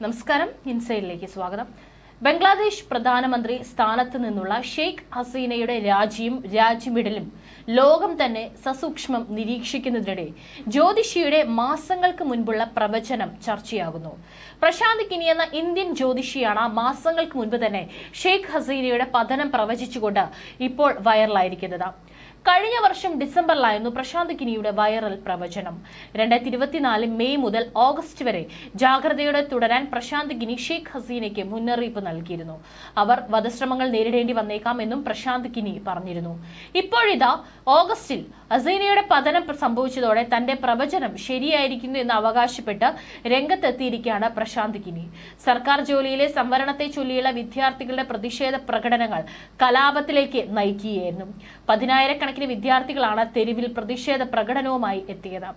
നമസ്കാരം. ഇൻസൈഡിലേക്ക് സ്വാഗതം. ബംഗ്ലാദേശ് പ്രധാനമന്ത്രി സ്ഥാനത്ത് നിന്നുള്ള ഷെയ്ഖ് ഹസീനയുടെ രാജിയും രാജ്യമിടലും ലോകം തന്നെ സസൂക്ഷ്മം നിരീക്ഷിക്കുന്നതിനിടെ ജ്യോതിഷിയുടെ മാസങ്ങൾക്ക് മുൻപുള്ള പ്രവചനം ചർച്ചയാകുന്നു. പ്രശാന്ത് കിനി എന്ന ഇന്ത്യൻ ജ്യോതിഷിയാണ് മാസങ്ങൾക്ക് മുൻപ് തന്നെ ഷെയ്ഖ് ഹസീനയുടെ പതനം പ്രവചിച്ചുകൊണ്ട് ഇപ്പോൾ വൈറലായിരിക്കുന്നത്. കഴിഞ്ഞ വർഷം ഡിസംബറിലായിരുന്നു പ്രശാന്ത് കിനിയുടെ വൈറൽ പ്രവചനം. രണ്ടായിരത്തി ഇരുപത്തിനാല് മെയ് മുതൽ ഓഗസ്റ്റ് വരെ ജാഗ്രതയോടെ തുടരാൻ പ്രശാന്ത് കിനി ഷെയ്ഖ് ഹസീനയ്ക്ക് മുന്നറിയിപ്പ് നൽകിയിരുന്നു. അവർ വധശ്രമങ്ങൾ നേരിടേണ്ടി വന്നേക്കാം എന്നും പ്രശാന്ത് കിനി പറഞ്ഞിരുന്നു. ഇപ്പോഴിതാ ഓഗസ്റ്റിൽ ഹസീനയുടെ പതനം സംഭവിച്ചതോടെ തന്റെ പ്രവചനം ശരിയായിരിക്കുന്നു എന്ന് അവകാശപ്പെട്ട് രംഗത്തെത്തിയിരിക്കുകയാണ് പ്രശാന്ത് കിനി. സർക്കാർ ജോലിയിലെ സംവരണത്തെ ചൊല്ലിയുള്ള വിദ്യാർത്ഥികളുടെ പ്രതിഷേധ പ്രകടനങ്ങൾ കലാപത്തിലേക്ക് നയിക്കുകയായിരുന്നു. പതിനായിരക്കണക്കിന് വിദ്യാർത്ഥികളാണ് തെരുവിൽ പ്രതിഷേധ പ്രകടനവുമായി എത്തിയത്.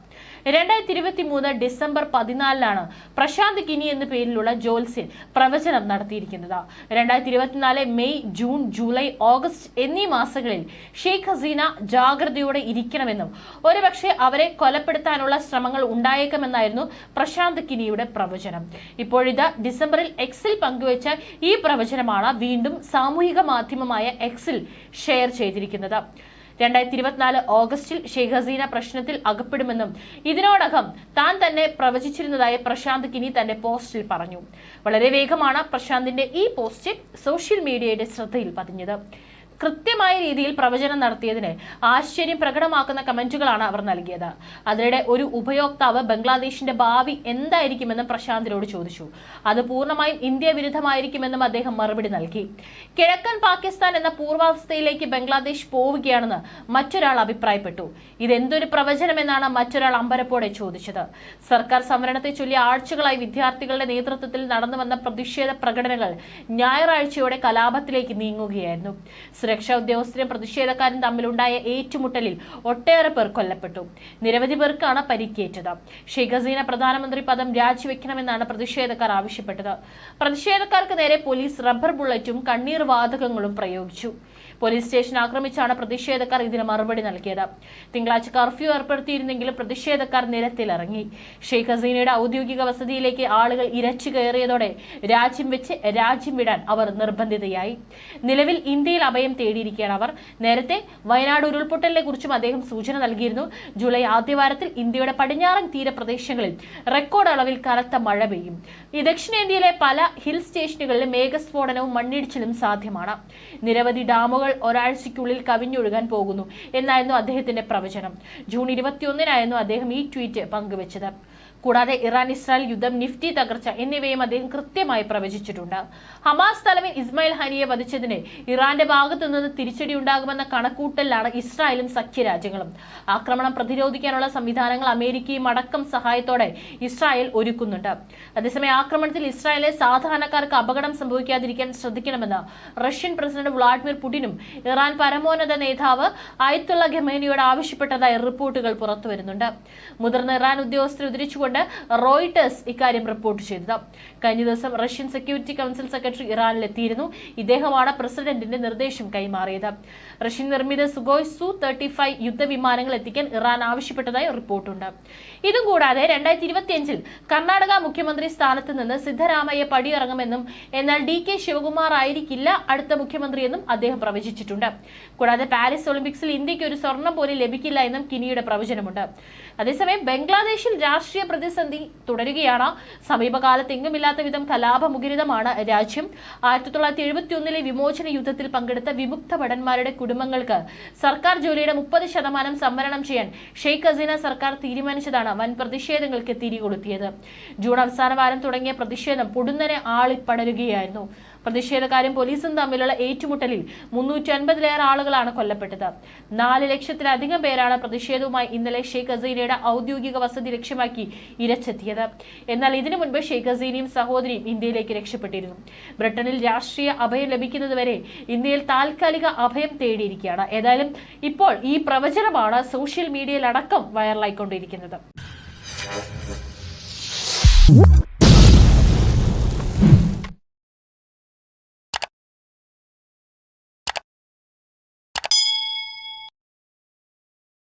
രണ്ടായിരത്തി ഇരുപത്തി മൂന്ന് ഡിസംബർ പതിനാലിനാണ് പ്രശാന്ത് കിനി എന്ന പേരിലുള്ള ജോൽസിൻ പ്രവചനം നടത്തിയിരിക്കുന്നത്. രണ്ടായിരത്തി ഇരുപത്തിനാല് മെയ് ജൂൺ ജൂലൈ ഓഗസ്റ്റ് എന്നീ മാസങ്ങളിൽ ഷെയ്ഖ് ഹസീന ജാഗ്രതയോടെ ഇരിക്കണമെന്നും ഒരുപക്ഷെ അവരെ കൊലപ്പെടുത്താനുള്ള ശ്രമങ്ങൾ ഉണ്ടായേക്കുമെന്നായിരുന്നു പ്രശാന്ത് കിനിയുടെ പ്രവചനം. ഇപ്പോഴിത് ഡിസംബറിൽ എക്സിൽ പങ്കുവച്ച ഈ പ്രവചനമാണ് വീണ്ടും സാമൂഹിക മാധ്യമമായ എക്സിൽ ഷെയർ ചെയ്തിരിക്കുന്നത്. രണ്ടായിരത്തി ഇരുപത്തിനാല് ഓഗസ്റ്റിൽ ഷെയ്ഖ് ഹസീന പ്രശ്നത്തിൽ അകപ്പെടുമെന്നും ഇതിനോടകം താൻ തന്നെ പ്രവചിച്ചിരുന്നതായി പ്രശാന്ത് കിനി തന്റെ പോസ്റ്റിൽ പറഞ്ഞു. വളരെ വേഗമാണ് പ്രശാന്തിന്റെ ഈ പോസ്റ്റ് സോഷ്യൽ മീഡിയയുടെ ശ്രദ്ധയിൽ പതിഞ്ഞത്. കൃത്യമായ രീതിയിൽ പ്രവചനം നടത്തിയതിന് ആശ്ചര്യം പ്രകടമാക്കുന്ന കമന്റുകളാണ് അവർ നൽകിയത്. അതിനിടെ ഒരു ഉപയോക്താവ് ബംഗ്ലാദേശിന്റെ ഭാവി എന്തായിരിക്കുമെന്നും പ്രശാന്തിനോട് ചോദിച്ചു. അത് പൂർണമായും ഇന്ത്യ വിരുദ്ധമായിരിക്കുമെന്നും അദ്ദേഹം മറുപടി നൽകി. കിഴക്കൻ പാകിസ്ഥാൻ എന്ന പൂർവാവസ്ഥയിലേക്ക് ബംഗ്ലാദേശ് പോവുകയാണെന്ന് മറ്റൊരാൾ അഭിപ്രായപ്പെട്ടു. ഇതെന്തൊരു പ്രവചനമെന്നാണ് മറ്റൊരാൾ അമ്പരപ്പോടെ ചോദിച്ചത്. സർക്കാർ സംവരണത്തെ ചൊല്ലി ആഴ്ചകളായി വിദ്യാർത്ഥികളുടെ നേതൃത്വത്തിൽ നടന്നു വന്ന പ്രതിഷേധ പ്രകടനങ്ങൾ ഞായറാഴ്ചയോടെ കലാപത്തിലേക്ക് നീങ്ങുകയായിരുന്നു. സുരക്ഷാ ഉദ്യോഗസ്ഥരും പ്രതിഷേധക്കാരും തമ്മിലുണ്ടായ ഏറ്റുമുട്ടലിൽ ഒട്ടേറെ പേർ കൊല്ലപ്പെട്ടു. നിരവധി പേർക്കാണ് പരിക്കേറ്റത്. ഷെയ്ഖ് ഹസീന പ്രധാനമന്ത്രി പദം രാജിവെക്കണമെന്നാണ് പ്രതിഷേധക്കാർ ആവശ്യപ്പെട്ടത്. പ്രതിഷേധക്കാർക്ക് നേരെ പോലീസ് റബ്ബർ ബുള്ളറ്റും കണ്ണീർ വാതകങ്ങളും പ്രയോഗിച്ചു. പോലീസ് സ്റ്റേഷൻ ആക്രമിച്ചാണ് പ്രതിഷേധക്കാർ ഇതിന് മറുപടി നൽകിയത്. തിങ്കളാഴ്ച കർഫ്യൂ ഏർപ്പെടുത്തിയിരുന്നെങ്കിലും പ്രതിഷേധക്കാർ നിരത്തിലിറങ്ങി. ഷെയ്ഖ് ഹസീനയുടെ ഔദ്യോഗിക വസതിയിലേക്ക് ആളുകൾ ഇരച്ചു കയറിയതോടെ രാജ്യം വെച്ച് രാജ്യം വിടാൻ അവർ നിർബന്ധിതയായി. നിലവിൽ ഇന്ത്യയിൽ അഭയം തേടിയിരിക്കുകയാണ് അവർ. നേരത്തെ വയനാട് ഉരുൾപൊട്ടലിനെ കുറിച്ചും അദ്ദേഹം സൂചന നൽകിയിരുന്നു. ജൂലൈ ആദ്യവാരത്തിൽ ഇന്ത്യയുടെ പടിഞ്ഞാറൻ തീരപ്രദേശങ്ങളിൽ റെക്കോർഡ് അളവിൽ കനത്ത മഴ പെയ്യും. ഈ ദക്ഷിണേന്ത്യയിലെ പല ഹിൽ സ്റ്റേഷനുകളിലും മേഘസ്ഫോടനവും മണ്ണിടിച്ചിലും സാധ്യമാണ്. നിരവധി ഡാമുകൾ ഒരാഴ്ചയ്ക്കുള്ളിൽ കവിഞ്ഞൊഴുകാൻ പോകുന്നു എന്നായിരുന്നു അദ്ദേഹത്തിന്റെ പ്രവചനം. ജൂൺ ഇരുപത്തിയൊന്നിനായിരുന്നു അദ്ദേഹം ഈ ട്വീറ്റ് പങ്കുവച്ചത്. കൂടാതെ ഇറാൻ ഇസ്രായേൽ യുദ്ധം നിഫ്റ്റി തകർച്ച എന്നിവയും അദ്ദേഹം കൃത്യമായി പ്രവചിച്ചിട്ടുണ്ട്. ഹമാസ് തലവൻ ഇസ്മായിൽ ഹനിയെ വധിച്ചതിനെ ഇറാന്റെ ഭാഗത്തു നിന്ന് തിരിച്ചടി ഉണ്ടാകുമെന്ന കണക്കൂട്ടലിലാണ് ഇസ്രായേലും സഖ്യരാജ്യങ്ങളും. ആക്രമണം പ്രതിരോധിക്കാനുള്ള സംവിധാനങ്ങൾ അമേരിക്കയും അടക്കം സഹായത്തോടെ ഇസ്രായേൽ ഒരുക്കുന്നുണ്ട്. അതേസമയം ആക്രമണത്തിൽ ഇസ്രായേലിലെ സാധാരണക്കാർക്ക് അപകടം സംഭവിക്കാതിരിക്കാൻ ശ്രദ്ധിക്കണമെന്ന് റഷ്യൻ പ്രസിഡന്റ് വ്ളാഡിമിർ പുടിനും ഇറാൻ പരമോന്നത നേതാവ് ആയത്തുള്ള ഖമേനിയോട് ആവശ്യപ്പെട്ടതായി റിപ്പോർട്ടുകൾ പുറത്തുവരുന്നുണ്ട്. മുതിർന്ന ഇറാൻ ഉദ്യോഗസ്ഥരെ ഉദ്ധരിച്ചുകൊണ്ട് റോയിട്ടേഴ്സ് ഇക്കാര്യം റിപ്പോർട്ട് ചെയ്തത്. കഴിഞ്ഞ ദിവസം റഷ്യൻ സെക്യൂരിറ്റി കൗൺസിൽ സെക്രട്ടറി ഇറാനിലെത്തിയിരുന്നു. ഇദ്ദേഹമാണ് പ്രസിഡന്റിന്റെ നിർദ്ദേശം കൈമാറിയത്. റഷ്യൻ നിർമ്മിത സുഗോയ് സു തേർട്ടി ഫൈവ് യുദ്ധവിമാനങ്ങൾ എത്തിക്കാൻ ഇറാൻ ആവശ്യപ്പെട്ടതായി റിപ്പോർട്ടുണ്ട്. ഇതും കൂടാതെ രണ്ടായിരത്തി ഇരുപത്തിയഞ്ചിൽ കർണാടക മുഖ്യമന്ത്രി സ്ഥാനത്ത് നിന്ന് സിദ്ധരാമയ്യ പടിയിറങ്ങുമെന്നും എന്നാൽ ഡി കെ ശിവകുമാർ ആയിരിക്കില്ല അടുത്ത മുഖ്യമന്ത്രിയെന്നും അദ്ദേഹം പ്രവചിച്ചിട്ടുണ്ട്. കൂടാതെ പാരീസ് ഒളിമ്പിക്സിൽ ഇന്ത്യയ്ക്ക് ഒരു സ്വർണം പോലും ലഭിക്കില്ല എന്നും കിനിയുടെ പ്രവചനമുണ്ട്. അതേസമയം ബംഗ്ലാദേശിൽ രാഷ്ട്രീയ പ്രതിസന്ധി തുടരുകയാണ്. സമീപകാലത്ത് എങ്ങുമില്ലാത്ത വിധം കലാപമുഖരിതമാണ് രാജ്യം. ആയിരത്തി തൊള്ളായിരത്തി എഴുപത്തി ഒന്നിലെ വിമോചന യുദ്ധത്തിൽ പങ്കെടുത്ത വിമുക്ത ഭടന്മാരുടെ കുടുംബങ്ങൾക്ക് സർക്കാർ ജോലിയുടെ മുപ്പത് ശതമാനം സംവരണം ചെയ്യാൻ ഷെയ്ഖ് ഹസീന സർക്കാർ തീരുമാനിച്ചതാണ് വൻ പ്രതിഷേധങ്ങൾക്ക് തിരികൊളുത്തിയത്. ജൂൺ അവസാന വാരം തുടങ്ങിയ പ്രതിഷേധം പൊടുന്നനെ ആളിപ്പടരുകയായിരുന്നു. പ്രതിഷേധക്കാരും പോലീസും തമ്മിലുള്ള ഏറ്റുമുട്ടലിൽ മുന്നൂറ്റി അൻപതിലേറെ ആളുകളാണ് കൊല്ലപ്പെട്ടത്. നാല് ലക്ഷത്തിലധികം പേരാണ് പ്രതിഷേധവുമായി ഇന്നലെ ഷെയ്ഖ് ഹസീനയുടെ ഔദ്യോഗിക വസതി ലക്ഷ്യമാക്കി ഇരച്ചെത്തിയത്. എന്നാൽ ഇതിനു മുൻപ് ഷെയ്ഖ് ഹസീനയും സഹോദരിയും ഇന്ത്യയിലേക്ക് രക്ഷപ്പെട്ടിരുന്നു. ബ്രിട്ടനിൽ രാഷ്ട്രീയ അഭയം ലഭിക്കുന്നതുവരെ ഇന്ത്യയിൽ താൽക്കാലിക അഭയം തേടിയിരിക്കുകയാണ്. ഏതായാലും ഇപ്പോൾ ഈ പ്രവചനമാണ് സോഷ്യൽ മീഡിയയിലടക്കം വൈറലായിക്കൊണ്ടിരിക്കുന്നത്.